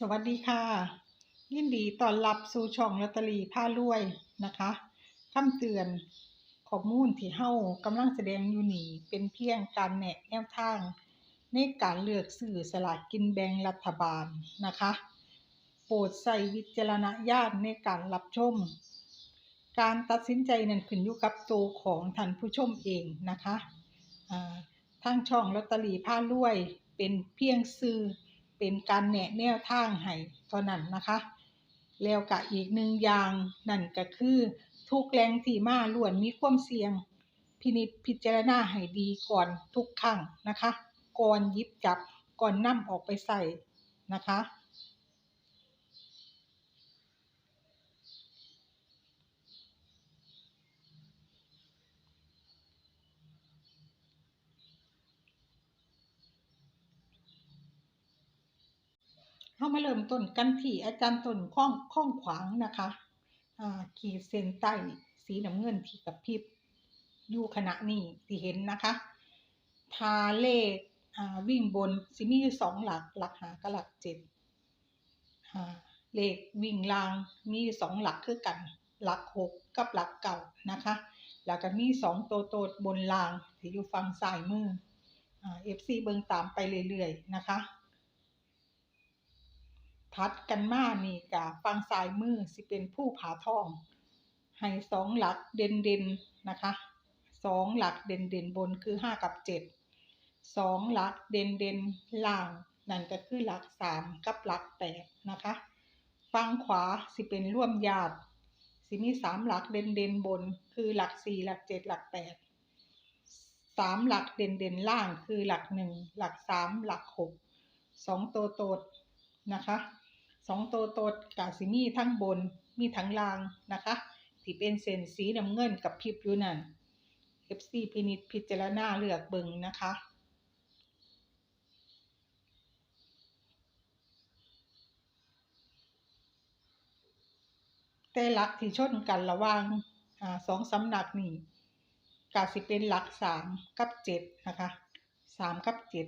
สวัสดีค่ะ ยินดีต้อนรับสู่ช่องลอตเตอรี่ผ้ารวยนะคะคำเตือนข้อมูลที่เฮากำลังแสดงอยู่นี่เป็นเพียงการแนะแนวทาง ในการเลือกซื้อสลากกินแบ่งรัฐบาลนะคะ โปรดใส่วิจารณญาณในการรับชม การตัดสินใจนั้นขึ้นอยู่กับตัวของท่านผู้ชมเองนะคะทางช่องลอตเตอรี่ผ้ารวยเป็นเพียงซื้อ เป็นการแนะแนวทางให้เท่านั้นนะคะ แล้วก็อีกหนึ่งอย่างนั่นก็คือ ทุกแรงที่มาล้วนมีความเสี่ยง พินิจพิจารณาให้ดีก่อนทุกครั้งนะคะ ก่อนยิบจับก่อนนำออกไปใส่นะคะ เข้ามาเริ่มต้นกันที่อาจารย์ต้นข้องข้องขวางนะคะขีดเส้นใต้สีน้ำเงินที่กับพริบอยู่ขณะนี้ที่เห็นนะคะทาเลขวิ่งบนสิมีสองหลักหลักหากับหลักเจ็ดเลขวิ่งลางมีสองหลักคือกัน หลักหกกับหลักเก่านะคะ แล้วก็มีสองตัวโตบนลางที่อยู่ฝั่งซ้ายมือเอ่า FC เบิงตามไปเรื่อยๆนะคะ ทัดกันมานี่กะฟังซ้ายมือสิเป็นผู้ผาทอง ให้สองหลักเด่นเด่นนะคะสองหลักเด่นเด่นบนคือห้ากับเจ็ดสองหลักเด่นเด่นล่าง นั่นก็คือหลักสามกับหลักแปดนะคะฟังขวาสิเป็นร่วมญาติสิมีสามหลักเด่นเด่นบน คือหลักสี่หลักเจ็ดหลักแปดสามหลักเด่นเด่นล่างคือหลักหนึ่งหลักสามหลักหกสองตัวโตดนะคะ สองตัวโตดกาสิมีทั้งบนมีทั้งล่างนะคะที่เป็นเส้นสีน้ำเงินกับพริบอยู่นั่น FC พินิจพิจารณาเลือกเบิงนะคะแต่หลักที่ชนกันระว่างอ่าสองสำนักนี่กาสิเป็นหลักสามกับเจ็ดนะคะสามกับเจ็ด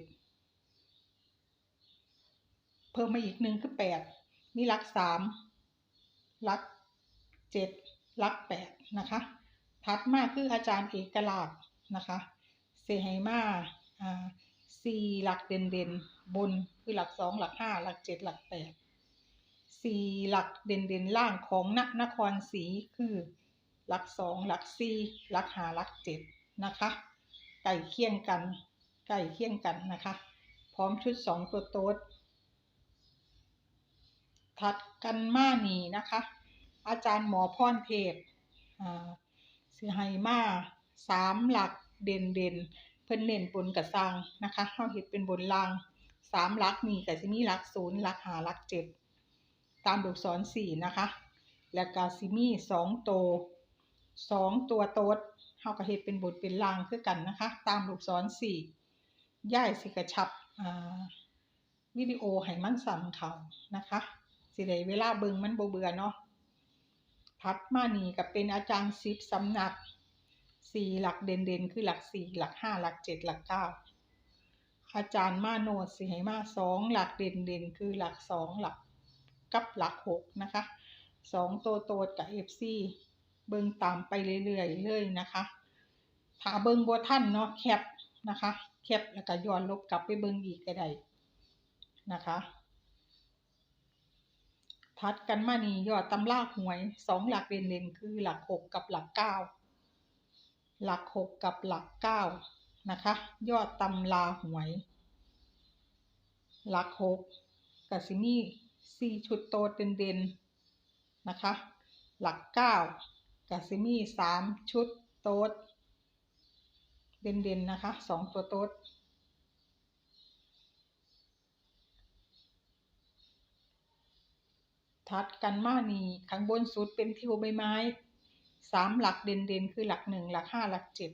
เพิ่มมาอีกหนึ่งคือแปด มีหลักสามหลักเจ็ดหลักแปดนะคะถัดมาคืออาจารย์เอกลาดนะคะเซไฮมาอ่าสี่หลักเด่นเด่นบนคือหลักสองหลักห้าหลักเจ็ดหลักแปดสี่หลักเด่นเด่นล่างของนนครศรีคือหลักสองหลักสี่หลักห้าหลักเจ็ดนะคะไก่เคี่ยงกันไก่เคี่ยงกันนะคะ พร้อมชุดสองตัวโต๊ด ถัดกันมานีนะคะ อาจารย์หมอพรเทพอ่าสิให้มาสามหลักเด่นเด่นเพิ่นเน้นบนกระซังนะคะเฮาเฮ็ดเป็นบนล่างสามหลักนี่ก็สิมีหลักศูนย์หลักหาหลักเจ็ดตามลูกศรสี่นะคะ แล้วก็สิมีสองโตสองตัวโต๊ดเฮาก็เฮ็ดเป็นบนเป็นล่างคือกันนะคะ ตามลูกศรสี่ย่ายสิกระชับอ่าวิดีโอให้มันสั่นเขานะคะ สิได้เวลาเบิ่งมันบ่เบื่อเนาะถัดมานี่ก็เป็นอาจารย์ซิปสำนักสี่หลักเด่นๆ คือหลักสี่หลักห้าหลักเจ็ดหลักเก้าอาจารย์มาโนดสิให้มาสองหลักเด่นๆ คือหลักสองหลักกับหลักหกนะคะสองตัวโตดกับเอฟซีเบิ่งตามไปเรื่อยๆเลยนะคะถ้าเบิ่งบ่ทันเนาะแคปนะคะ แคปแล้วก็ย้อนลบกลับไปเบิ่งอีกก็ได้นะคะ ทัดกันมานี่ยอดตำราหวยสองหลักเด่นๆคือหลักหกกับหลักเก้าหลักหกกับหลักเก้านะคะ ยอดตำราหวย หลักหกกับซิมี่สี่ชุดโตดเด่นๆนะคะ หลักเก้ากับซิมี่สามชุดโต๊ดเด่นๆนะคะสองตัวโต๊ด ถัดกันมานี่ข้างบนสุดเป็นทิวใบไม้สามหลักเด่นๆ คือหลักหนึ่งหลักห้าหลักเจ็ด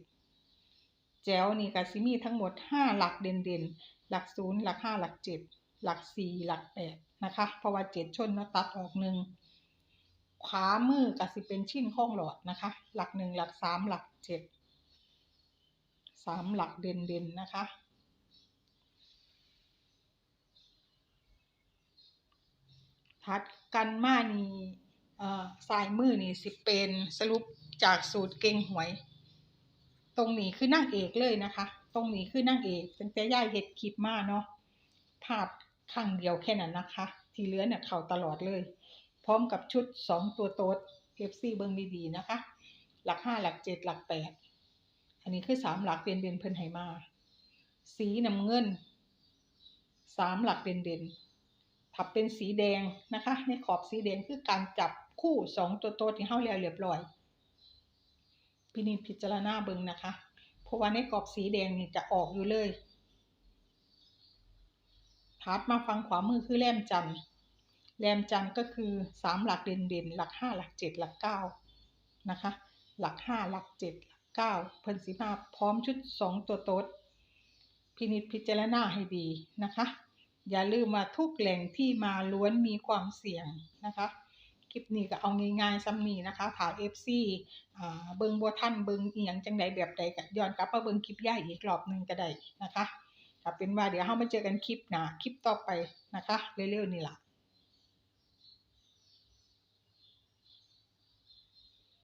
แจวนี่ก็สิมีทั้งหมดห้าหลักเด่นๆ หลักศูนย์หลักห้าหลักเจ็ดหลักสี่หลักแปดนะคะเพราะว่าเจ็ดชนมาตัดออกหนึ่งขวามือก็สิเป็นชิ้นข้องหลอดนะคะ หลักหนึ่งหลักสามหลักเจ็ดสามหลักเด่นๆนะคะ ทัดกันมานี่เอ่อสายมือนี่สิเป็นสรุปจากสูตรเก่งหวย ตรงนี้คือนางเอกเลยนะคะ ตรงนี้คือนางเอกตั้งแต่ย่ายเฮ็ดคลิปมาเนาะพลาดครั้งเดียวแค่นั้นนะคะ ที่เหลือเนี่ยเข้าตลอดเลย พร้อมกับชุดสองตัวโต๊ด FC เบิงดีๆนะคะ หลักห้าหลักเจ็ดหลักแปดอันนี้คือสามหลักเด่นเด่นเพิ่นให้มา สีน้ำเงินสามหลักเด่นเด่น ถ้าเป็นสีแดงนะคะ ในขอบสีแดงคือการจับคู่สองตัวโต๊ดที่เฮาแล้วเรียบร้อยพินิจพิจารณาเบิ่งนะคะ เพราะว่าในกรอบสีแดงนี่จะออกอยู่เลยทัดมาฟังขวามือคือแรมจันทร์แรมจันทร์ก็คือสามหลักเด่นเด่นๆหลักห้าหลักเจ็ดหลักเก้านะคะ หลักห้าหลักเจ็ดหลักเก้าเพิ่นสิมาพร้อมชุดสองตัวโต๊ดพินิจพิจารณาให้ดีนะคะ อย่าลืมว่าทุกแหล่งที่มาล้วนมีความเสี่ยงนะคะ คลิปนี้ก็เอาง่ายๆซ้ำนี้นะคะถา FC อ่าเบิงบัวท่านเบิ่งอียงจังใดแบบใดก็ย้อนกลับมาเบิงคลิปย่ายอีกรอบหนึ่งก็ได้นะคะถ้าเป็นว่าเดี๋ยวเรามาเจอกันคลิปหนาคลิปต่อไปนะคะ เร็วๆนี่แหละ